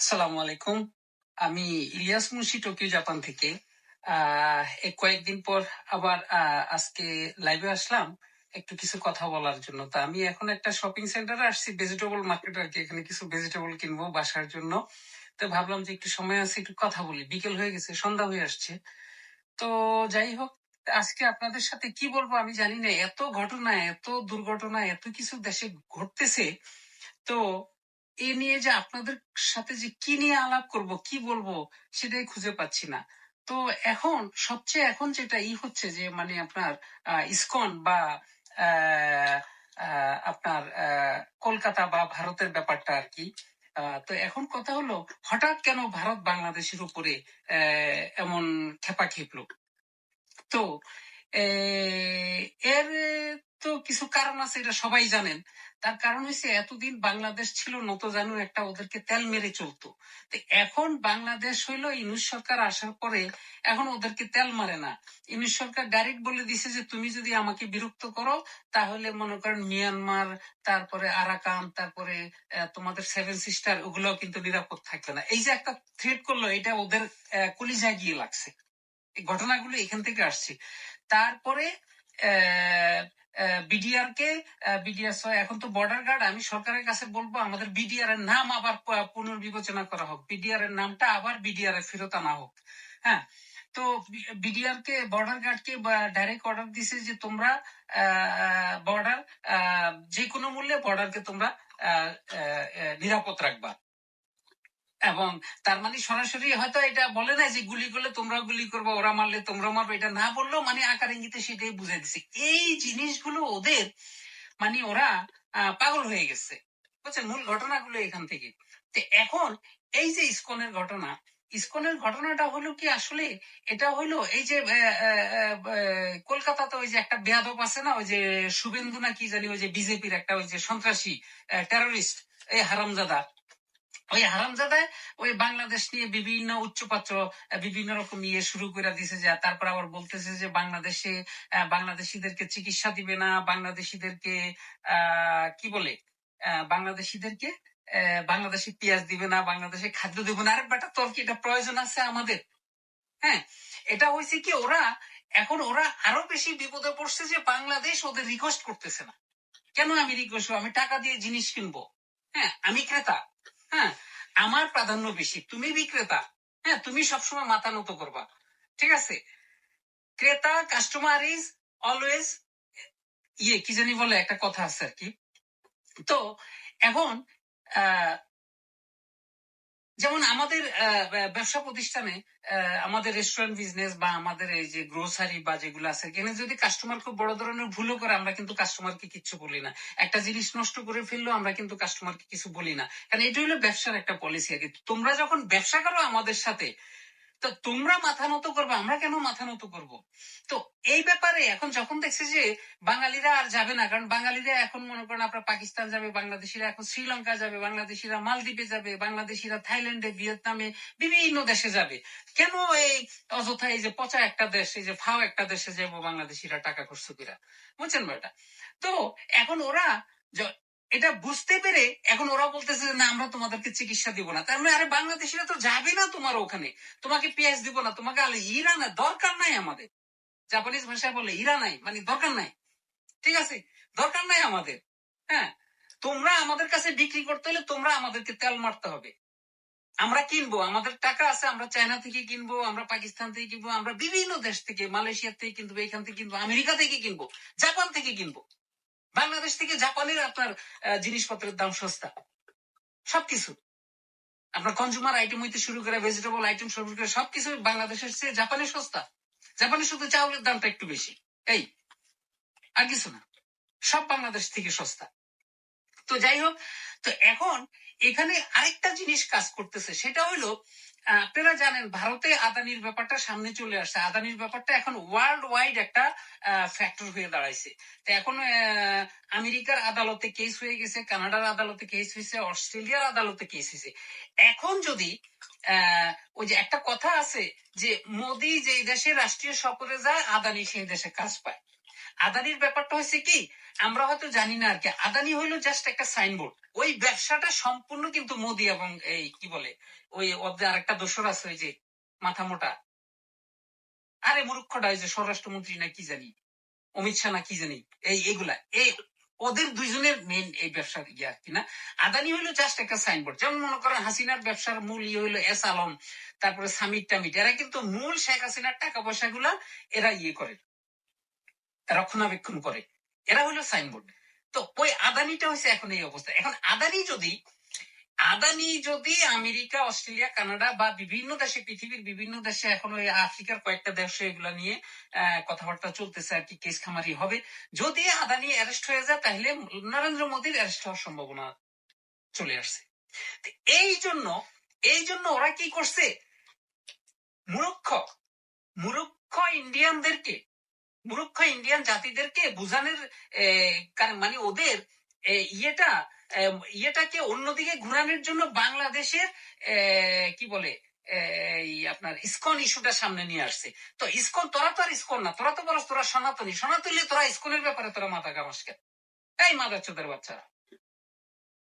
আসসালামু আলাইকুম। আমি ইলিয়াস মুন্সি, টোকিও, জাপান থেকে। কয়েকদিন পর আবার আজকে লাইভে আসলাম। একটু কিছু কথা বলার জন্য। তো আমি এখন একটা শপিং সেন্টারে আসছি ভেজিটেবল মার্কেট আর কি। এখানে কিছু ভেজিটেবল কিনবো বাসার জন্য। তো ভাবলাম যে একটু সময় আছে, একটু কথা বলি। বিকেল হয়ে গেছে, সন্ধ্যা হয়ে আসছে। তো যাই হোক, আজকে আপনাদের সাথে কি বলব আমি জানি না। এত ঘটনা, এত দুর্ঘটনা, এত কিছু দেশে ঘটতেছে। তো এ নিয়ে যে আপনাদের সাথে যে কি নিয়ে আলাপ করব, কি বলব সেটাই খুঁজে পাচ্ছি না। তো এখন, সবচেয়ে এখন যেটা ই হচ্ছে যে মানে আপনার ইসকন বা আপনার কলকাতা বা ভারতের ব্যাপারটা আর কি। তো এখন কথা হলো, হঠাৎ কেন ভারত বাংলাদেশের উপরে এমন খেপা খেপলো? তো এর তো কিছু কারণ আছে, এটা সবাই জানেন। তার কারণ হচ্ছে এতদিন বাংলাদেশ ছিল নত জানু, একটা ওদেরকে তেল মেরে চলতো। এখন বাংলাদেশ হইল, ইনুস সরকার আসার পরে এখন ওদেরকে তেল মারে না। ইনুস সরকার ডাইরেক্ট বলে দিছে যে, তুমি যদি আমাকে বিরক্ত করো, তাহলে মনে করেন মিয়ানমার, তারপরে আরাকান, তারপরে তোমাদের সেভেন সিস্টার ওগুলো কিন্তু নিরাপদ থাকবে না। এই যে একটা থ্রেট করল, এটা ওদের কলিজায় গিয়ে লাগছে। ঘটনাগুলো এখান থেকে আসছে। তারপরে বিডিআর কে বিডিআর এখন তো বর্ডার গার্ড আমি সরকারের কাছে বলব আমাদের বিডিআর এর নাম আবার পুনর্বিবেচনা করা হোক। বিডিআর এর নামটা আবার বিডিআর এ ফেরত আনা হোক। হ্যাঁ? তো বিডিআর কে বর্ডার গার্ড কে ডাইরেক্ট অর্ডার দিছে যে তোমরা বর্ডার যে কোনো মূল্যে বর্ডারকে তোমরা নিরাপদ রাখবা। এবং তার মানে সরাসরি হয়তো এটা বলে না যে গুলি করলে তোমরা গুলি করবে, ওরা মারলে তোমরা মারবে, এটা না বললেও মানে আকার ইঙ্গিতে সেটাই বুঝাই দিছে। এই জিনিসগুলো ওদের মানে ওরা পাগল হয়ে গেছে। বুঝছেন? মূল ঘটনাগুলো এখান থেকে। তো এখন এই যে ইসকনের ঘটনা, ইসকনের ঘটনাটা হলো কি আসলে এটা হলো এই যে কলকাতাতে ওই যে একটা বেয়াদব আছে না, ওই যে শুভেন্দু না কি জানি, ওই যে বিজেপির একটা, ওই যে সন্ত্রাসী টেরোরিস্ট এই হারামজাদা। ওই হারামজাদায় ওই বাংলাদেশ নিয়ে বিভিন্ন উচ্চপাত্র বিভিন্ন রকম ইয়ে শুরু করে দিছে যে, তারপর আবার বলতেছে যে, বাংলাদেশে বাংলাদেশিদেরকে চিকিৎসা দিবে না, বাংলাদেশিদেরকে কি বলে বাংলাদেশিদেরকে বাংলাদেশি পেঁয়াজ দিবে না, বাংলাদেশে খাদ্য দিবে না। আরে বেটা, তোর কি এটা প্রয়োজন আছে আমাদের? হ্যাঁ এটা হয়েছে কি ওরা, এখন ওরা আরও বেশি বিপদে পড়ছে যে, বাংলাদেশ ওদের রিকোয়েস্ট করতেছে না। কেন আমি রিকোয়েস্ট আমি টাকা দিয়ে জিনিস কিনবো। হ্যাঁ আমি ক্রেতা। হ্যাঁ আমার প্রাধান্য বেশি। তুমি বিক্রেতা হ্যাঁ তুমি সবসময় মাথা নত করবা। ঠিক আছে? ক্রেতা কাস্টমার ইজ অলওয়েজ ইয়ে কি জানি বলে একটা কথা আছে আর কি। তো এখন আহ, যেমন আমাদের ব্যবসা প্রতিষ্ঠানে আমাদের রেস্টুরেন্ট বিজনেস বা আমাদের এই যে গ্রোসারি বা যেগুলো আছে, এখানে যদি কাস্টমার খুব বড় ধরনের ভুলও করে, আমরা কিন্তু কাস্টমারকে কিছু বলি না। একটা জিনিস নষ্ট করে ফেললেও আমরা কিন্তু কাস্টমারকে কিছু বলি না। কারণ এটা হলো ব্যবসার একটা পলিসি আর কি তোমরা যখন ব্যবসা করো আমাদের সাথে তো তোমরা মাথা নত করবে, আমরা কেন মাথা নত করব? তো এই ব্যাপারে এখন যখন দেখছে যে বাঙালিরা আর যাবে না, কারণ বাঙালিরা এখন মনে করেন আপনার পাকিস্তান যাবে, বাংলাদেশিরা এখন শ্রীলঙ্কা যাবে, বাংলাদেশিরা মালদ্বীপে যাবে, বাংলাদেশিরা থাইল্যান্ডে, ভিয়েতনামে, বিভিন্ন দেশে যাবে। কেন এই অযথা এই যে পচা একটা দেশ, এই যে ফাও একটা দেশে যাব বাংলাদেশিরা টাকা খরচ করে বুঝছেন বেটা তো এখন ওরা এটা বুঝতে পেরে এখন ওরা বলতেছে যে, না, আমরা তোমাদেরকে চিকিৎসা দিব না। তার মানে আরে, বাংলাদেশিরা তো যাবে না তোমার ওখানে। তোমাকে পেঁয়াজ দিব না। তোমাকে আলে ইরা না দরকার নাই আমাদের। জাপানিজ ভাষায় বলে, ইরা নাই মানে দরকার নাই। ঠিক আছে? দরকার নাই আমাদের। হ্যাঁ? তোমরা আমাদের কাছে বিক্রি করতে হলে তোমরা আমাদেরকে তেল মারতে হবে। আমরা কিনবো, আমাদের টাকা আছে, আমরা চায়না থেকে কিনবো, আমরা পাকিস্তান থেকে কিনবো, আমরা বিভিন্ন দেশ থেকে, মালয়েশিয়া থেকে কিনবো, এখান থেকে কিনবো, আমেরিকা থেকে কিনবো, জাপান থেকে কিনবো। বাংলাদেশ থেকে জাপানের আপনার জিনিসপত্রের দাম সস্তা। সবকিছু। আপনার কনজুমার আইটেম হইতে শুরু করে ভেজিটেবল আইটেম শুরু করে সবকিছু বাংলাদেশের চেয়ে জাপানে সস্তা। জাপানে শুধু চাউলের দামটা একটু বেশি। এই, আর কিছু না। সব বাংলাদেশ থেকে সস্তা। তো যাই হোক, তো এখন এখানে আরেকটা জিনিস কাজ করতেছে, সেটা হলো আপনারা জানেন ভারতে আদানির ব্যাপারটা সামনে চলে আসছে। আদানির ব্যাপারটা এখন ওয়ার্ল্ড ওয়াইড একটা ফ্যাক্টর হয়ে দাঁড়াইছে। তো এখন আমেরিকার আদালতে কেস হয়ে গেছে, কানাডার আদালতে কেস হয়েছে অস্ট্রেলিয়ার আদালতে কেস হয়েছে এখন যদি ওই যে একটা কথা আছে যে, মোদি যে দেশে রাষ্ট্রীয় সফরে যায়, আদানি সেই দেশে কাজ পায়। আদানির ব্যাপারটা হয়েছে কি, আমরা হয়তো জানি না আর কি আদানি হইল জাস্ট একটা সাইনবোর্ড ওই ব্যবসাটা সম্পূর্ণ কিন্তু মোদি এবং এই কি বলে, ওই ওদের আরেকটা দোসর আছে, ওই যে মাথা মোটা। আরে মূর্খটা যে স্বরাষ্ট্রমন্ত্রী না কি জানি, অমিত শাহ না কি জানি, এই এগুলা। এই ওদের দুইজনের মেন এই ব্যবসার ইয়ে আর কি না। আদানি হইল জাস্ট একটা সাইনবোর্ড যেমন মনে করেন হাসিনার ব্যবসার মূল ইয়ে হইল এস আলম, তারপরে সামিট টামিট এরা কিন্তু মূল শেখ হাসিনার টাকা পয়সা গুলা এরা ইয়ে করে। রক্ষণাবেক্ষণ করে। এরা হলো সাইনবোর্ড। তো ওই আদানিটা হচ্ছে এখন এই অবস্থা। এখন আদানি যদি আদানি যদি আমেরিকা, অস্ট্রেলিয়া, কানাডা বা বিভিন্ন দেশে, পৃথিবীর বিভিন্ন দেশে এখন ওই আফ্রিকার কয়েকটা দেশে এগুলা নিয়ে কথাবার্তা চলতেছে আর কি, কেস খামারি হবে। যদি আদানি অ্যারেস্ট হয়ে যায়, তাহলে নরেন্দ্র মোদীর অ্যারেস্ট হওয়ার সম্ভাবনা চলে আসছে। এই জন্য এই জন্য ওরা কি করছে? মূর্খ মূর্খ ইন্ডিয়ানদেরকে মূর্খ ইন্ডিয়ান জাতিদেরকে বুঝানোর মানে ওদের ইয়েটা ইয়েটাকে অন্যদিকে ঘুরানোর জন্য বাংলাদেশের কি বলে আপনার ইসকন ইস্যুটা সামনে নিয়ে আসছে। তো ইসকন, তোরা তো আর ইসকন না, তোরা তো বরং তোরা সনাতনী সনাতনী তোরা ইসকনের ব্যাপারে তোরা মাথা কামাস কেন? এই মাদা চোদের বাচ্চারা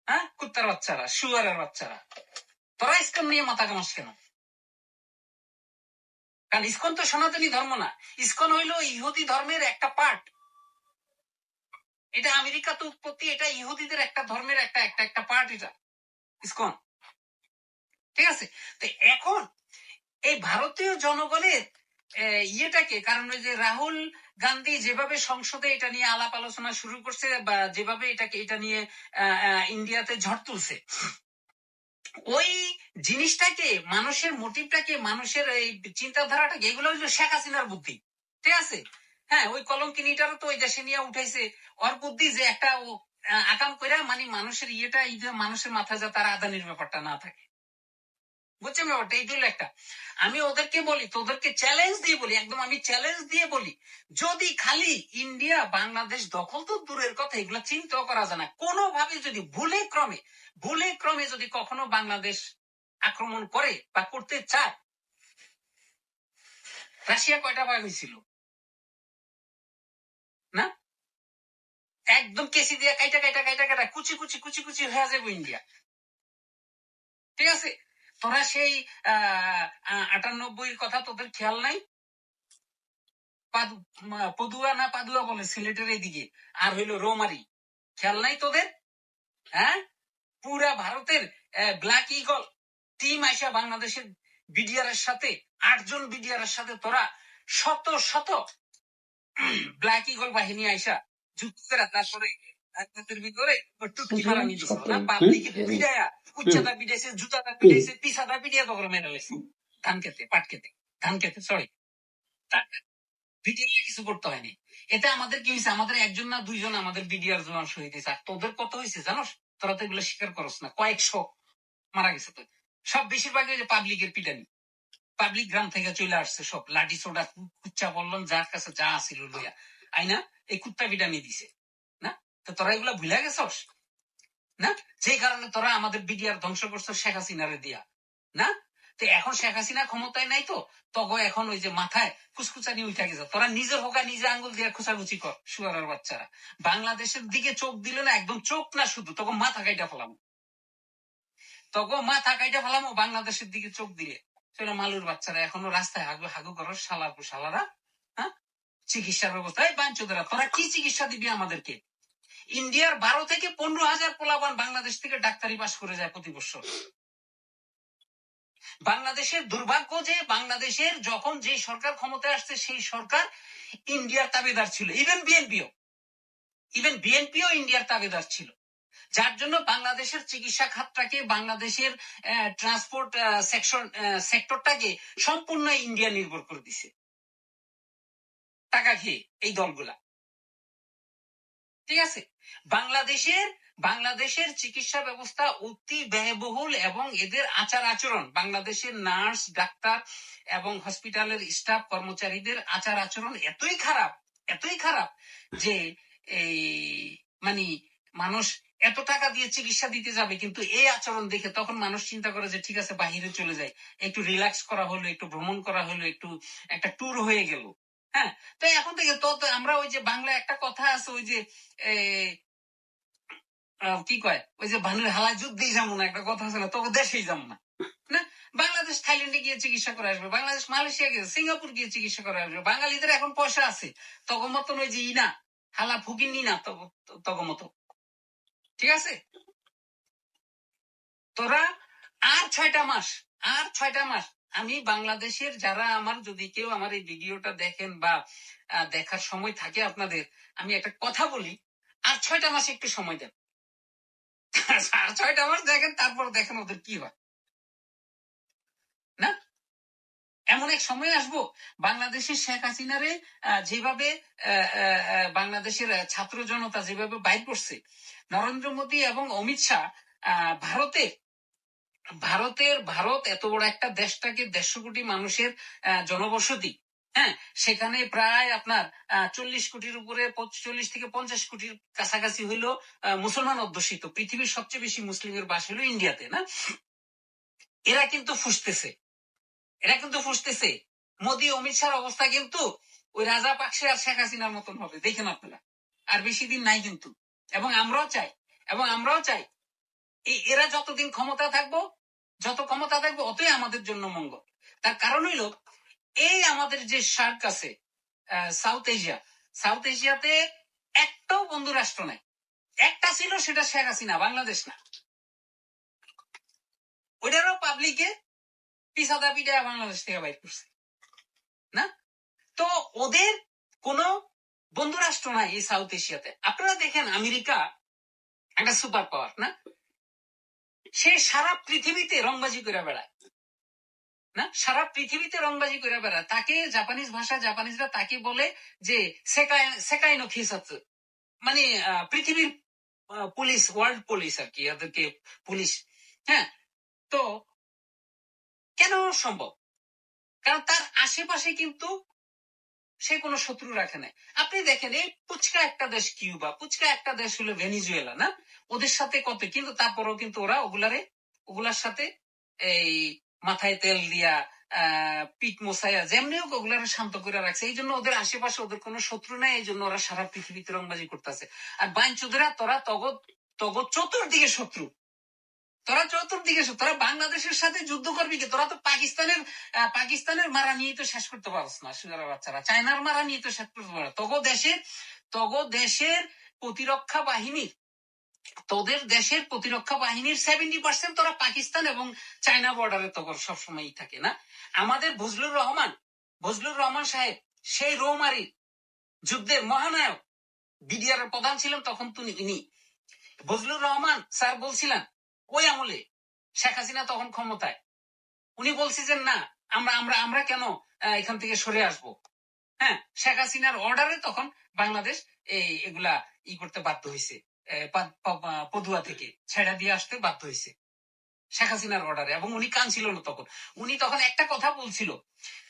হ্যাঁ? কুত্তার বাচ্চারা, শুয়ারের বাচ্চারা, তোরা ইসকন নিয়ে মাথা কামাস কেন? কারণ ইসকন তো সনাতনী ধর্ম না। ইসকন হইল ইহুদি ধর্মের একটা পার্ট। এটা আমেরিকা তো উৎপত্তি, এটা ইহুদিদের একটা ধর্মের একটা একটা একটা পার্ট এটা, ইসকন। ঠিক আছে? তো এখন এই ভারতীয় জনগণের ইয়েটাকে, কারণ ওই যে রাহুল গান্ধী যেভাবে সংসদে এটা নিয়ে আলাপ আলোচনা শুরু করছে বা যেভাবে এটাকে, এটা নিয়ে ইন্ডিয়াতে ঝড় তুলছে ওই জিনিসটাকে, মানুষের মোটিভটাকে মানুষের এই চিন্তাধারাটাকে, এগুলো হলো শেখ হাসিনার বুদ্ধি। ঠিক আছে? হ্যাঁ ওই কলঙ্কিনিটারও তো ওই দেশে নিয়ে উঠাইছে। ওর বুদ্ধি যে একটা আকাম করে মানে মানুষের ইয়েটা মানুষের মাথায় যা তার আদানির ব্যাপারটা না থাকে। বুঝছেন ব্যাপারটা এইটা হলো একটা। আমি ওদেরকে বলি, তোদেরকে চ্যালেঞ্জ দিয়ে বলি, একদম আমি চ্যালেঞ্জ দিয়ে বলি, যদি খালি ইন্ডিয়া বাংলাদেশ দখল তো দূরের কথা, এগুলো চিন্তাও করা যায় না। কোনোভাবে যদি ভুলে ক্রমে ভুলে ক্রমে যদি কখনো বাংলাদেশ আক্রমণ করে বা করতে চায়, রাশিয়া কয়টা ভাগ হয়েছিল? না? একদম কেসি দিয়ে কাইটা কাইটা কাইটা কাইটা কুচি কুচি কুচি কুচি হয়ে যাবে ইন্ডিয়া ঠিক আছে? তোরা সেই আহ আটানব্বই কথা তোদের খেয়াল নাই? পদুয়া না পাদুয়া বলে সিলেটের এইদিকে আর হইল রোমারি। খেয়াল নাই তোদের? হ্যাঁ? পুরা ভারতের ব্ল্যাক ইগল টিম আইসা বাংলাদেশের বিডিআর এর সাথে আটজন বিডিআর এর সাথে তোরা শত শত ব্ল্যাক ইগল বাহিনী আইসা করে তারপরে ভিতরে টুটকি মারানি দিছিল না? পাবলিকে পিড়ায়া উচ্চতা জুতাটা পিসাটা পিড়িয়া তখন মেরে লেছে। ধান খেতে পাট খেতে ধান খেতে সরি ভিডিও কিছু করতে হয়নি। এতে আমাদের কি হয়েছে আমাদের একজন না দুইজন আমাদের বিডিআর শহীদ হয়েছে আর তোদের কত হয়েছে জানোস? তোরা তো এগুলো স্বীকার করস না। কয়েকশো মারা গেছে তো সব বেশিরভাগ পাবলিকের পিটানি। পাবলিক গ্রাম থেকে চলে আসছে সব। লাঠি সোডা কুচ্চা বললাম যার কাছে যা আছিল লইয়া। আইনা এই কুত্তা পিটানি দিছে। না? তো তোরা এগুলা ভুলে গেছস? না? যে কারণে তোরা আমাদের বিডিআর ধ্বংস করছ, শেখ হাসিনারে দিয়া। না? তো এখন শেখ হাসিনা ক্ষমতায় নাই তো? তখন এখন ওই যে মাথায় ফুসকুচানি উঠা গেছে। তোরা নিজের হোকা নিজে আঙ্গুল দিয়ে খুচাখুচি কর শুয়ারের বাচ্চারা। বাংলাদেশের দিকে চোখ দিলে না একদম চোখ না শুধু তখন মাথা কাইটা ফেলাম। তখন মাথা কাইটা ফেলাম বাংলাদেশের দিকে চোখ দিলে সেটা মালুর বাচ্চারা, এখনও রাস্তায় হাগু হাগু করো শালার শালারা হ্যাঁ? চিকিৎসার ব্যবস্থা। এই বাঞ্চোদেরা, তোরা কি চিকিৎসা দিবি আমাদেরকে? ইন্ডিয়ার বারো থেকে পনেরো হাজার পোলাবান বাংলাদেশ থেকে ডাক্তারি পাস করে যায় প্রতি বছর। বাংলাদেশের দুর্ভাগ্য যে বাংলাদেশের যখন যে সরকার ক্ষমতায় আসছে, সেই সরকার ইন্ডিয়ার তাবেদার ছিল। ইভেন বিএনপিও ইভেন বিএনপিও ইন্ডিয়ার তাবেদার ছিল। যার জন্য বাংলাদেশের চিকিৎসা খাতটাকে, বাংলাদেশের ট্রান্সপোর্ট সেকশন সেক্টরটাকে সম্পূর্ণ ইন্ডিয়া নির্ভর করে দিছে। টাকা খেয়ে এই দলগুলা। ঠিক আছে? বাংলাদেশের বাংলাদেশের চিকিৎসা ব্যবস্থা অতি ব্যয়বহুল এবং এদের আচার আচরণ, বাংলাদেশের নার্স, ডাক্তার এবং হসপিটালের স্টাফ কর্মচারীদের আচার আচরণ এতই খারাপ এতই খারাপ যে এই মানে মানুষ এত টাকা দিয়ে চিকিৎসা দিতে যাবে, কিন্তু এই আচরণ দেখে তখন মানুষ চিন্তা করে যে, ঠিক আছে, বাহিরে চলে যায় একটু রিল্যাক্স করা হলো, একটু ভ্রমণ করা হলো, একটু একটা ট্যুর হয়ে গেল। হ্যাঁ? তো এখন থেকে তো আমরা ওই যে বাংলা একটা কথা আছে, ওই যে কি কয়? ওই যে ভানুর হালা যুদ্ধেই যাব না, একটা কথা আছে না তবে দেশেই যাব না। না? বাংলাদেশ থাইল্যান্ডে গিয়ে চিকিৎসা করে আসবে, বাংলাদেশ মালয়েশিয়া গিয়ে, সিঙ্গাপুর গিয়ে চিকিৎসা করে আসবে। বাঙালিদের এখন পয়সা আছে তখন মতন ওই যে ইনা হালা ফুকি নি না তখন মতো ঠিক আছে? তোরা আর ছয়টা মাস, আর ছয়টা মাস আমি বাংলাদেশের যারা আমার, যদি কেউ আমার এই ভিডিওটা দেখেন বা দেখার সময় থাকে আপনাদের, আমি একটা কথা বলি, আর ছয়টা মাস একটু সময় দেন। আর ছয়টা মাস দেখেন, তারপর দেখেন ওদের কি হয়। না? এমন এক সময় আসব, বাংলাদেশের শেখ হাসিনারে যেভাবে বাংলাদেশের ছাত্র জনতা যেভাবে বাইর করছে, নরেন্দ্র মোদী এবং অমিত শাহ ভারতের ভারতের, ভারত এত বড় একটা দেশটাকে দেড়শো কোটি মানুষের জনবসতি। হ্যাঁ সেখানে প্রায় আপনার চল্লিশ কোটির উপরে চল্লিশ থেকে পঞ্চাশ কোটির কাছাকাছি হইল মুসলমান অধ্যুষিত। পৃথিবীর সবচেয়ে বেশি মুসলিমের বাস হলো ইন্ডিয়াতে, না? এরা কিন্তু ফুসতেছে। এরা কিন্তু ফুসতেছে। মোদী, অমিত শাহর অবস্থা কিন্তু ওই রাজা পাকসে আর শেখ হাসিনার মতন হবে। দেখেন আপনারা। আর বেশি দিন নাই কিন্তু। এবং আমরাও চাই। এবং আমরাও চাই এই এরা যতদিন ক্ষমতা থাকব, যত ক্ষমতা থাকবে, অতই আমাদের জন্য মঙ্গল। তার কারণ হইল, এই আমাদের যে সার্ক আছে সাউথ এশিয়া, সাউথ এশিয়াতে একটাও বন্ধু রাষ্ট্র নাই। একটা ছিল, সেটা শেখ হাসিনা, বাংলাদেশ না। ওইটারও পাবলিকে পিসাদা পিঠা বাংলাদেশ থেকে বাইর করছে। না? তো ওদের কোন বন্ধু রাষ্ট্র নাই এই সাউথ এশিয়াতে। আপনারা দেখেন, আমেরিকা একটা সুপার পাওয়ার, না? সে সারা পৃথিবীতে রংবাজি করে বেড়ায়। না? সারা পৃথিবীতে রংবাজি করে বেড়ায়। তাকে জাপানিজ ভাষা জাপানিজরা তাকে বলে যে, সেকাই নো খিসাতসু। মানে পৃথিবীর পুলিশ, ওয়ার্ল্ড পুলিশ আর কি এদেরকে পুলিশ। হ্যাঁ? তো কেন সম্ভব? কারণ তার আশেপাশে কিন্তু সে কোনো শত্রু রাখে নাই। আপনি দেখেন, এই পুচকা একটা দেশ কিউবা পুচকা একটা দেশ হলো ভেনিজুয়েলা, না? ওদের সাথে কত, কিন্তু তারপরেও কিন্তু ওরা ওগুলারে, ওগুলার সাথে এই মাথায় তেল দিয়া পিঠ মোসাইয়া যেমনি হোক ওগুলারে শান্ত করে রাখছে। এই জন্য ওদের আশেপাশে ওদের কোনো শত্রু নাই এই জন্য ওরা সারা পৃথিবীতে রংবাজি করতেছে। আর বাইন বাইনচুদেরা তোরা তগ তগ চতুর্দিকে শত্রু। তোরা চতুর্দিকে তোরা বাংলাদেশের সাথে যুদ্ধ করবি কি? তোরা তো পাকিস্তানের পাকিস্তানের মারা নিয়ে তো শেষ করতে পারছ না সুগারা বাচ্চারা। চায়নার মারা নিয়ে তো শেষ করতে পারো তগো দেশের তগো দেশের প্রতিরক্ষা বাহিনী, তোদের দেশের প্রতিরক্ষা বাহিনীর সেভেন্টি পার্সেন্ট তোরা পাকিস্তান এবং চায়না বর্ডারে তখন সবসময়ই থাকে, না? আমাদের বজলুর রহমান বজলুর রহমান সাহেব, সেই রৌমারি যুদ্ধের মহানায়ক বিডিআর প্রধান ছিলেন তখন তিনি বজলুর রহমান, স্যার বলছিলেন ওই আমলে? শেখ হাসিনা তখন ক্ষমতায়। উনি বলছিলেন, না, আমরা আমরা আমরা কেন এখান থেকে সরে আসব? হ্যাঁ শেখ হাসিনার অর্ডারে তখন বাংলাদেশ এই, এগুলা ই করতে বাধ্য হয়েছে পদুয়া থেকে ছেড়া দিয়ে আসতে বাধ্য হয়েছে শেখ হাসিনার অর্ডারে এবং উনি কানছিল না তখন। উনি তখন একটা কথা বলছিল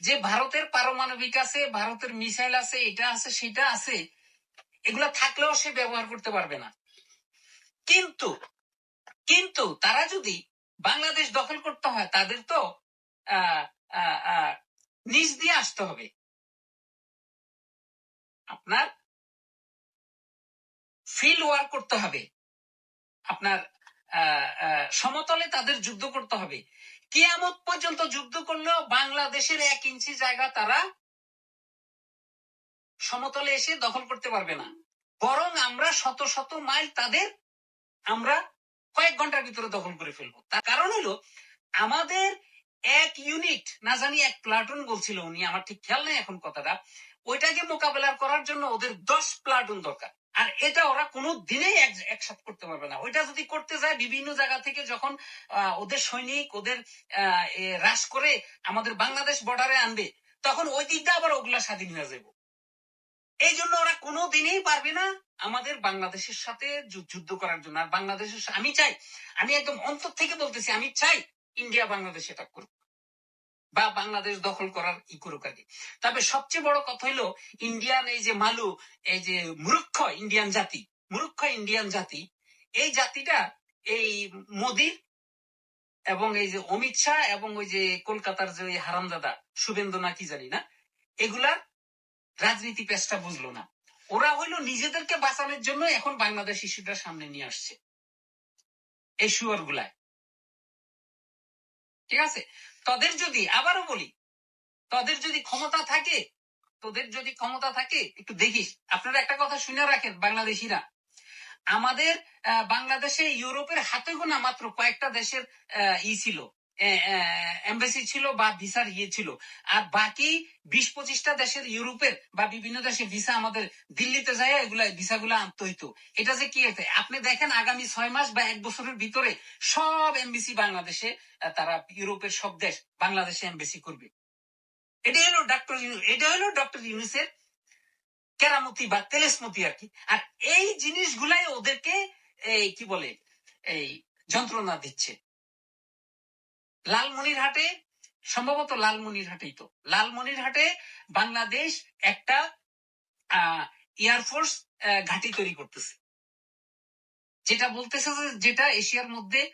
যে, ভারতের পারমাণবিক আছে, ভারতের মিসাইল আছে, এটা আছে, সেটা আছে, এগুলা থাকলেও সে ব্যবহার করতে পারবে না। কিন্তু কিন্তু তারা যদি বাংলাদেশ দখল করতে হয়, তাদের তো নিচ দিয়ে আসতে হবে। আপনার ফিল্ড ওয়ার করতে হবে। আপনার সমতলে তাদের যুদ্ধ করতে হবে। কিয়ামত পর্যন্ত যুদ্ধ করলেও বাংলাদেশের এক ইঞ্চি জায়গা তারা সমতলে এসে দখল করতে পারবে না। বরং আমরা শত শত মাইল তাদের, আমরা কয়েক ঘণ্টার ভিতরে দখল করে ফেলব। তার কারণ হলো, আমাদের এক ইউনিট না জানি এক প্লাটুন বলছিল উনি, আমার ঠিক খেয়াল নেই এখন কথাটা, ওইটাকে মোকাবেলা করার জন্য ওদের দশ প্লাটুন দরকার। আর এটা ওরা কোনো দিনেই এক- একসাথে করতে পারবে না। ওইটা যদি করতে যায়, বিভিন্ন জায়গা থেকে যখন ওদের সৈনিক, ওদের হ্রাস করে আমাদের বাংলাদেশ বর্ডারে আনবে, তখন ওই দিকটা আবার ওগুলা স্বাধীন হয়ে যাবে। এই জন্য ওরা কোনো দিনেই পারবে না আমাদের বাংলাদেশের সাথে যুদ্ধ করার জন্য। আর বাংলাদেশের আমি চাই, আমি একদম অন্তর থেকে বলতেছি, আমি চাই ইন্ডিয়া বাংলাদেশ এটা করুক বা বাংলাদেশ দখল করার ই করুক কি। তবে সবচেয়ে বড় কথা হলো, ইন্ডিয়ান এই যে মালু, এই যে মূর্খ ইন্ডিয়ান জাতি মূর্খ ইন্ডিয়ান জাতি, এই জাতিটা এই মোদির এবং এই যে অমিত শাহ এবং ওই যে কলকাতার যে ওই হারামজাদা, শুভেন্দু না কি জানি না, এগুলা রাজনীতি পেশটা বুঝলো না। ওরা হইল নিজেদেরকে বাঁচানোর জন্য এখন বাংলাদেশ ইস্যুটা সামনে নিয়ে আসছে। এই শুয়ার গুলায়। ঠিক আছে? তাদের যদি, আবারও বলি, তাদের যদি ক্ষমতা থাকে, তোদের যদি ক্ষমতা থাকে, একটু দেখিস, আপনারা একটা কথা শুনে রাখেন, বাংলাদেশিরা। আমাদের বাংলাদেশে ইউরোপের হাতে গোনা মাত্র কয়েকটা দেশের ই ছিল। এম্বাসি ছিল বা ভিসার ইয়ে ছিল। আর বাকি বিশ পঁচিশটা দেশের, ইউরোপের বা বিভিন্ন দেশে ভিসা আমাদের দিল্লিতে যায় এগুলা ভিসা গুলা আনতে হইতো। এটা যে কি হয়েছে আপনি দেখেন আগামী ছয় মাস বা এক বছরের ভিতরে সব এমবিসি বাংলাদেশে তারা ইউরোপের সব দেশ বাংলাদেশে এমবেসি করবে। এটা হলো ডক্টর এটা হলো ডক্টর ইউনিসের কেরামতি বা তেলেসমতি আর কি। আর এই জিনিসগুলাই ওদেরকে, এই কি বলে, এই যন্ত্রণা দিচ্ছে। লালমনিরহাটে, সম্ভবত লালমনিরহাটেই তো। লালমনিরহাটে বাংলাদেশ একটা এয়ারফোর্স ঘাঁটি তৈরি করতেছে। যেটা বলতেছে যে, যেটা এশিয়ার মধ্যে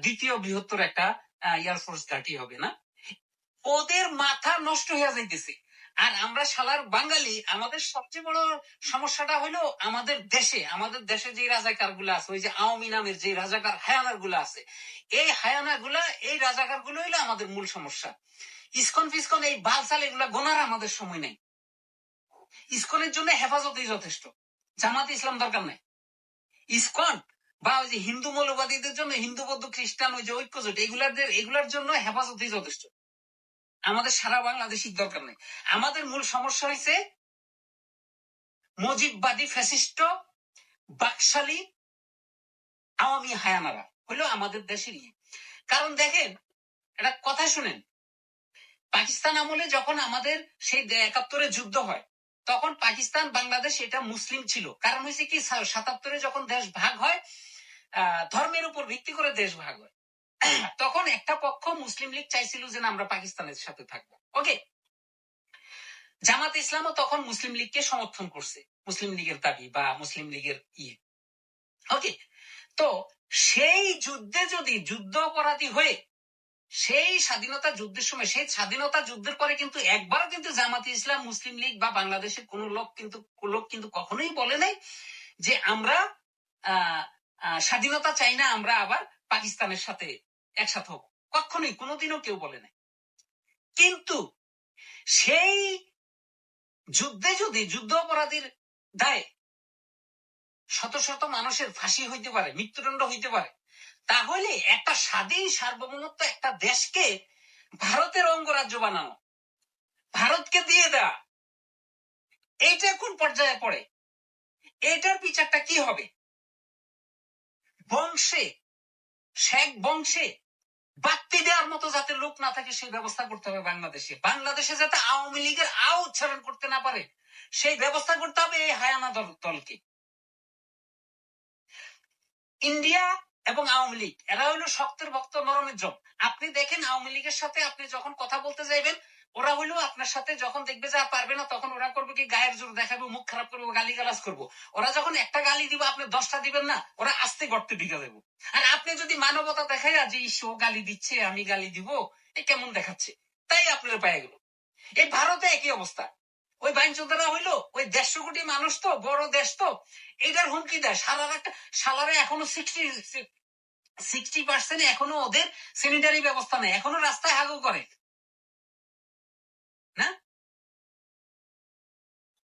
দ্বিতীয় বৃহত্তর একটা এয়ারফোর্স ঘাঁটি হবে না। ওদের মাথা নষ্ট হয়ে যাইতেছে। আর আমরা শালার বাঙালি, আমাদের সবচেয়ে বড় সমস্যাটা হলো আমাদের দেশে আমাদের দেশে যে রাজাকারগুলো আছে, ওই যে আওয়ামী নামের যে রাজাকার হায়ানারগুলা আছে, এই হায়ানা গুলা এই রাজাকারগুলো হইল আমাদের মূল সমস্যা। ইস্কন ফিসকন এই বালসাল এগুলা গোনার আমাদের সময় নেই। ইস্কনের জন্য হেফাজতই যথেষ্ট। জামাত ইসলাম দরকার নাই। ইস্কন বা ওই যে হিন্দু মৌলবাদীদের জন্য হিন্দু, বৌদ্ধ, খ্রিস্টান, ওই যে ঐক্যজোট এগুলার এগুলার জন্য হেফাজতই যথেষ্ট। আমাদের সারা বাংলাদেশের দরকার নেই। আমাদের মূল সমস্যা হয়েছে মজিববাদী ফ্যাসিস্ট, বাকশালী, আওয়ামী হায়ানারা। হলো আমাদের দেশের কারণ দেখেন, একটা কথা শুনেন, পাকিস্তান আমলে যখন আমাদের সেই একাত্তরে যুদ্ধ হয়, তখন পাকিস্তান, বাংলাদেশ এটা মুসলিম ছিল। কারণ হয়েছে কি সাতাত্তরে যখন দেশ ভাগ হয় ধর্মের উপর ভিত্তি করে দেশ ভাগ হয়। তখন একটা পক্ষ মুসলিম লীগ চাইছিল যে আমরা পাকিস্তানের সাথে থাকব। ওকে জামাত ইসলামও তখন মুসলিম লীগকে সমর্থন করছে। মুসলিম লীগের দাবি বা মুসলিম লীগের ইয়ে। ওকে তো সেই যুদ্ধে যদি যুদ্ধ অপরাধী হয়ে, সেই স্বাধীনতা যুদ্ধের সময়, সেই স্বাধীনতা যুদ্ধের পরে কিন্তু একবারও কিন্তু জামাত ইসলাম মুসলিম লীগ বা বাংলাদেশের কোন লোক কিন্তু লোক কিন্তু কখনোই বলে নাই যে আমরা স্বাধীনতা চাই না, আমরা আবার পাকিস্তানের সাথে একসাথে হব কখনোই, কোনোদিনও কেউ বলে নাই। কিন্তু সেই যুদ্ধে যদি, যুদ্ধ অপরাধীর দায়ে শত শত মানুষের ফাঁসি হইতে পারে, মৃত্যুদণ্ড হইতে পারে, তাহলে একটা স্বাধীন সার্বভৌমত্ব, একটা দেশকে ভারতের অঙ্গরাজ্য বানানো, ভারতকে দিয়ে দেওয়া, এইটা কোন পর্যায়ে পড়ে? এটার বিচারটা কি হবে? বংশে, শেখ বংশে বাত্তি দেওয়ার মতো যাতে লোক না থাকে, সেই ব্যবস্থা করতে হবে বাংলাদেশে। বাংলাদেশে যাতে আওয়ামী লীগের আও উচ্চারণ করতে না পারে, সেই ব্যবস্থা করতে হবে এই হায়ানা দল, দলকে। ইন্ডিয়া এবং আওয়ামী লীগ, এরা হলো শক্তের ভক্ত নরমের জম। আপনি দেখেন আওয়ামী লীগের সাথে আপনি যখন কথা বলতে যাইবেন ওরা হইল আপনার সাথে যখন দেখবে যে পারবে না তখন ওরা করবে কি গায়ের জোর দেখাবে মুখ খারাপ করবে গালি গালাজ করব। ওরা যখন একটা গালি দিব আপনি দশটা দিবেন না ওরা আস্তে গর্তে ঢুকে দেবো আর আপনি যদি মানবতা দেখাই যে ইস, ও গালি দিচ্ছে আমি গালি দিব এ কেমন দেখাচ্ছে? তাই আপনার পায়ে গেল। এই ভারতে একই অবস্থা। ওই বাইনচোদারা হইল ওই দেড়শো কোটি মানুষ তো বড় দেশ তো এটার হুমকি দেয়। একটা সালারে এখনও সিক্সটি সিক্সটি পার্সেন্ট এখনও ওদের স্যানিটারি ব্যবস্থা নেই। এখনও রাস্তায় হাগু করে।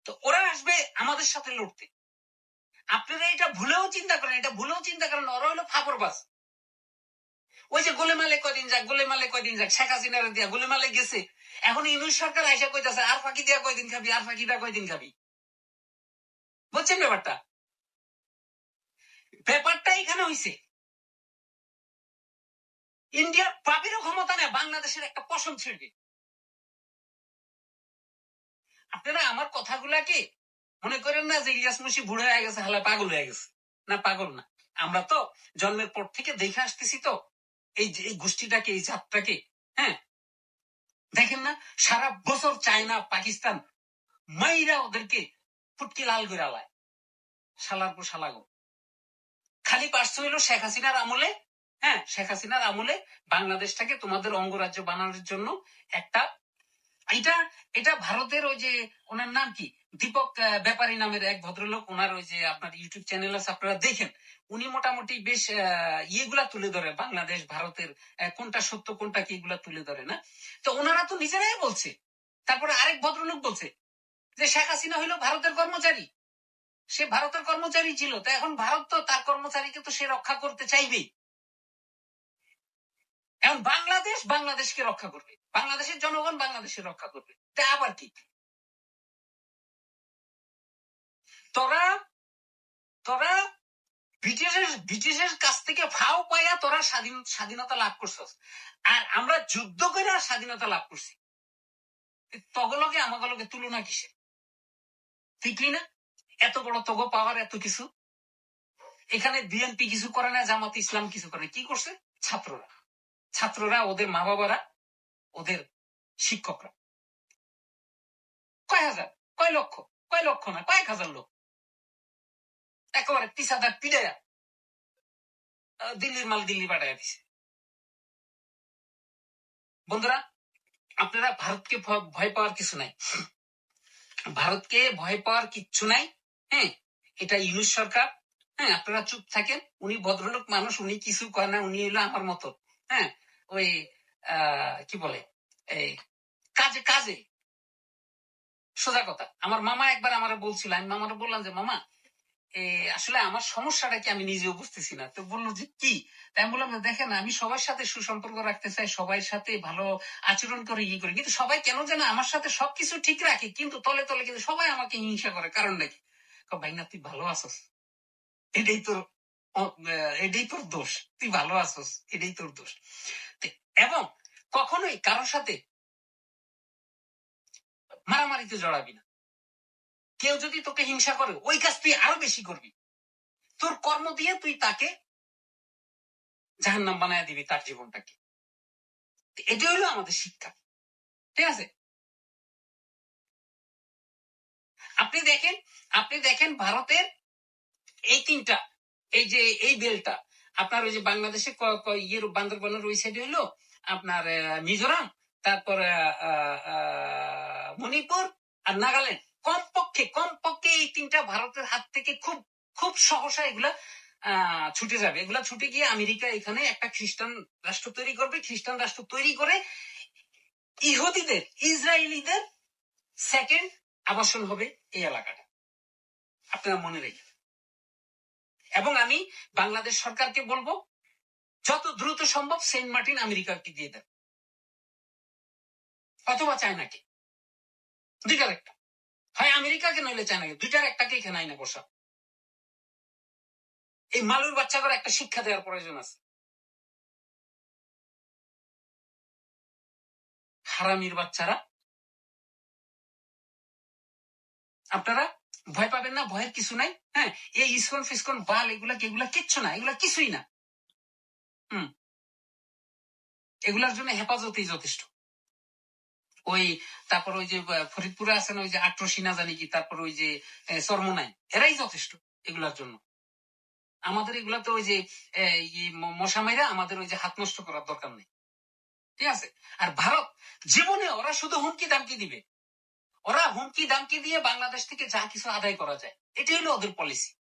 তো ওরা আসবে আমাদের সাথে লড়তে। আপনারা এটা ভুলেও চিন্তা করেন, এটা ভুলেও চিন্তা করেন, ওরা হলো ফাপরবাজ ওই যে গোলেমালে কয়দিন যাক, গোলেমালে কয়দিন যাক, শেখ হাসিনার দিয়া গোলেমালে গেছে। এখন ইনুস সরকার আইসা কইতাছে, আর ফাঁকি দিয়া কয়দিন খাবি, আর ফাঁকি দিয়া কয়দিন খাবি? বুঝছেন ব্যাপারটা? ব্যাপারটা এখানে হইছে। ইন্ডিয়ার পাবিরও ক্ষমতা নেই বাংলাদেশের একটা পশম ছিড়বে আপনারা আমার কথাগুলাকে মনে করেন না যে ইলিয়াস মুন্সি বুড়ো হয়ে গেছে, হালা পাগল হয়ে গেছে? না, পাগল না। আমরা তো জন্মের পর থেকে দেখে আসতেছি তো। এই এই গোষ্ঠীটাকে এই জাতটাকে হ্যাঁ? দেখেন না, সারা বছর চায়না, পাকিস্তান মাইরা ওদেরকে ফুটকি লাল করে আলায়। শালার পর শালাগো খালি পার্শ্ব হইল শেখ হাসিনার আমলে হ্যাঁ? শেখ হাসিনার আমলে বাংলাদেশটাকে তোমাদের অঙ্গরাজ্য বানানোর জন্য একটা এটা এটা ভারতের ওই যে ওনার নাম কি? দীপক ব্যাপারী নামের এক ভদ্রলোক, ওনার ওই যে আপনার ইউটিউব চ্যানেল আছে, আপনারা দেখেন। উনি মোটামুটি বেশ ইয়েগুলা তুলে ধরে, বাংলাদেশ, ভারতের কোনটা সত্য, কোনটা কি এগুলা তুলে ধরে, না? তো ওনারা তো নিজেরাই বলছে। তারপরে আরেক ভদ্রলোক বলছে যে, শেখ হাসিনা হইল ভারতের কর্মচারী। সে ভারতের কর্মচারী ছিল। তো এখন ভারত তো তার কর্মচারীকে তো সে রক্ষা করতে চাইবেই। এখন বাংলাদেশ বাংলাদেশকে রক্ষা করবে। বাংলাদেশের জনগণ বাংলাদেশের রক্ষা করবে। তা আবার কি? তোরা তোরা ব্রিটিশের ব্রিটিশের কাছ থেকে ফাও পাইয়া তোরা স্বাধীন, স্বাধীনতা লাভ করছস। আর আমরা যুদ্ধ করে স্বাধীনতা লাভ করছি। তগলকে আমাগলকে তুলনা কিসে ঠিকই না? এত বড় তগ পাওয়ার এত কিছু? এখানে বিএনপি কিছু করে না, জামাত ইসলাম কিছু করে। কি করছে? ছাত্ররা। ছাত্ররা, ওদের মা বাবারা ওদের শিক্ষকরা। কয় হাজার? কয় লক্ষ? কয় লক্ষ না, কয়েক হাজার লোক। একেবারে তিস হাজার পিড়াইয়া দিল্লির মাল দিল্লি পাঠাইয়া দিছে। বন্ধুরা, আপনারা ভারতকে ভয় পাওয়ার কিছু নাই। ভারতকে ভয় পাওয়ার কিচ্ছু নাই। হ্যাঁ এটা ইউনুস সরকার। হ্যাঁ আপনারা চুপ থাকেন। উনি ভদ্রলোক মানুষ, উনি কিছু কয় না, উনি হলো আমার মতো। হ্যাঁ ওই কি বলে, এই কাজে কাজে। সোজা কথা, আমার মামা একবার আমার বলছিল, আমি মামার বললাম যে, মামা আসলে আমার সমস্যাটা কি আমি নিজেও বুঝতেছি না। তো বলল যে, কি? তাই আমি বললাম দেখেন, আমি সবার সাথে সুসম্পর্ক রাখতে চাই, সবার সাথে ভালো আচরণ করে, ই করি। কিন্তু সবাই কেন যেন আমার সাথে সবকিছু ঠিক রাখে, কিন্তু তলে তলে কিন্তু সবাই আমাকে হিংসা করে কারণ নাকি ভাই না তুই ভালো আছস। এটাই তোর এটাই তোর দোষ। তুই ভালো আছস, এটাই তোর দোষ। এবং কখনোই কারোর সাথে মারামারিতে জড়াবি না। কেউ যদি তোকে হিংসা করে, ওই কাজ তুই আরও বেশি করবি। তোর কর্ম দিয়ে তুই তাকে জাহান্নাম বানায় দিবি তার জীবনটাকে। এটি হলো আমাদের শিক্ষা। ঠিক আছে? আপনি দেখেন আপনি দেখেন ভারতের এই তিনটা এই যে, এই বেলটা, আপনার ওই যে বাংলাদেশে ইয়ের বান্দরবনের ওই সাইডে হলো আপনার মিজোরাম, তারপর মণিপুর আর নাগাল্যান্ড। কমপক্ষে কমপক্ষে এই তিনটা ভারতের হাত থেকে খুব খুব সহসা এগুলা ছুটে যাবে। এগুলা ছুটে গিয়ে আমেরিকা এখানে একটা খ্রিস্টান রাষ্ট্র তৈরি করবে, খ্রিস্টান রাষ্ট্র তৈরি করে ইহুদিদের, ইসরায়েলিদের সেকেন্ড আবাসন হবে এই এলাকাটা। আপনারা মনে রেখে এবং আমি বাংলাদেশ সরকারকে বলব, যত দ্রুত সম্ভব সেন্ট মার্টিন আমেরিকাকে দিয়ে দেন। অথবা চায়নাকে। দুইটার একটা। হয় আমেরিকাকে, নইলে চায়নাকে। দুইটার একটাকে এখানে আইনা বসা এই মালুর বাচ্চাদের একটা শিক্ষা দেওয়ার প্রয়োজন আছে। হারামির বাচ্চারা, আপনারা ভয় পাবেন না, ভয়ের কিছু নাই হ্যাঁ? এই ইসকন ফিসকন, বাল, এগুলা এগুলা কিচ্ছু না, এগুলা কিছুই না। হুম। এগুলার জন্য হেফাজতই যথেষ্ট। ওই, তারপর ওই যে ফরিদপুরে আছেন ওই যে আট্রসি না জানি কি, তারপর ওই যে চর্মনাই এরাই যথেষ্ট এগুলার জন্য। আমাদের এগুলা তো ওই যে মশা মাইরা আমাদের ওই যে হাত নষ্ট করার দরকার নেই। ঠিক আছে? আর ভারত, জীবনে ওরা শুধু হুমকি দামকি দিবে। ওরা হুমকি দামকি দিয়ে বাংলাদেশ থেকে যা কিছু আদায় করা যায়, এটাই হলো ওদের পলিসি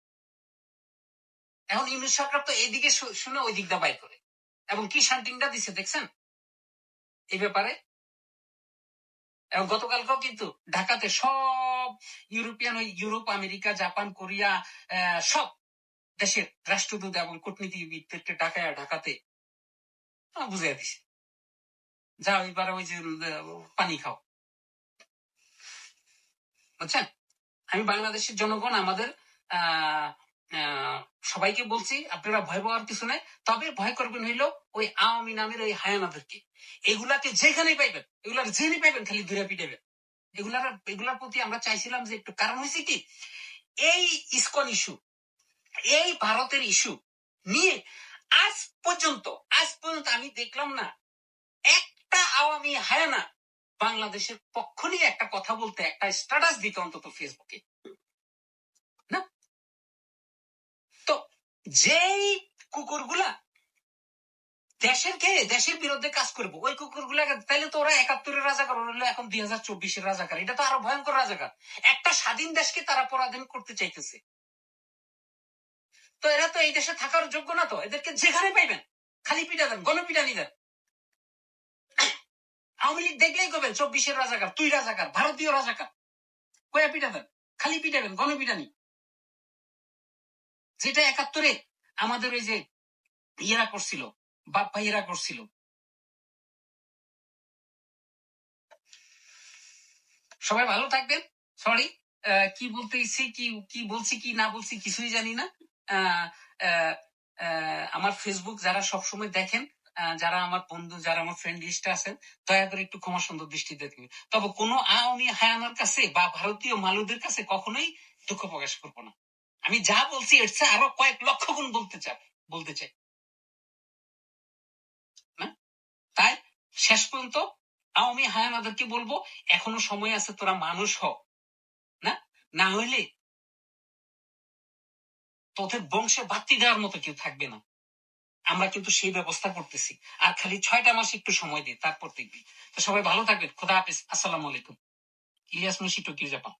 এখন ইউনিট সরকার তো এইদিকে শুনে ওই দিকটা বাই করে। এবং কি শান্টিংটা দিছে, দেখছেন? এই ব্যাপারে। এবং গতকালকেও কিন্তু ঢাকাতে সব ইউরোপিয়ান ওই ইউরোপ, আমেরিকা, জাপান, কোরিয়া সব দেশের রাষ্ট্রদূত এবং কূটনীতিবিদদেরকে ঢাকায়, ঢাকাতে বুঝিয়ে দিছে। যা এবারে ওই যে পানি খাও। বুঝছেন আমি বাংলাদেশের জনগণ, আমাদের সবাইকে বলছি, আপনারা ভয় পাওয়ার কিছু নাই। তবে ভয় করবেন হইল ওই আওয়ামী নামের ওই হায়ানাদেরকে। এগুলাকে যেখানে পাইবেন, এগুলার জেনে পাইবেন, খালি দূরে পিটাবেন এগুলার এগুলার প্রতি আমরা চাইছিলাম যে একটু কারণ হয়েছে কি, এই ইসকন ইস্যু, এই ভারতের ইস্যু নিয়ে আজ পর্যন্ত আজ পর্যন্ত আমি দেখলাম না, একটা আওয়ামী হায়ানা বাংলাদেশের পক্ষ নিয়ে একটা কথা বলতে, একটা স্ট্যাটাস দিতে অন্তত ফেসবুকে। না? তো যেই কুকুরগুলা দেশের কে? দেশের বিরুদ্ধে কাজ করব, ওই কুকুর তাইলে তো ওরা একাত্তরের রাজাকার, ওরা এখন দুই হাজার চব্বিশের রাজাকার। এটা তো আরও ভয়ঙ্কর রাজাকার। একটা স্বাধীন দেশকে তারা পরাধীন করতে চাইতেছে। তো এরা তো এই দেশে থাকার যোগ্য না তো? এদেরকে যেখানে পাইবেন, খালি পিটা দেন গণপিটানি দেন আওয়ামী লীগ দেখলেই কবেন চব্বিশের রাজাকার, তুই রাজাকার, ভারতীয় রাজাকার। কয়া পিটা দেন? খালি পিটাবেন গণপিটানি যেটা একাত্তরে আমাদের ওই যে ইয়েরা করছিল, বাপ ভাইয়েরা করছিল। সবাই ভালো থাকবেন? সরি কি বলতে ইচ্ছি, কি কি বলছি, কি না বলছি কিছুই জানি না। আমার ফেসবুক যারা সবসময় দেখেন যারা আমার বন্ধু, যারা আমার ফ্রেন্ড লিস্টে আছেন, দয়া করে একটু ক্ষমা সুন্দর দৃষ্টিতে দেখবেন। তবে কোনো আওয়ামী হায়ানার কাছে বা ভারতীয় মালুদের কাছে কখনোই দুঃখ প্রকাশ করব না। আমি যা বলছি, এর চেয়ে আরও কয়েক লক্ষ গুণ বলতে চাই বলতে চাই। তাই শেষ পর্যন্ত আওয়ামী হায়ানাদেরকে বলব, এখনও সময় আছে, তোরা মানুষ হ। না? না হইলে তোদের বংশে বাতি দেওয়ার মতো কেউ থাকবে না। আমরা কিন্তু সেই ব্যবস্থা করতেছি। আর খালি ছয়টা মাস একটু সময় দিই তারপর দেখবি। তো সবাই ভালো থাকবেন। খোদা হাফিজ। আসসালামু আলাইকুম। ইলিয়াস মুশি টোকিও জাপান।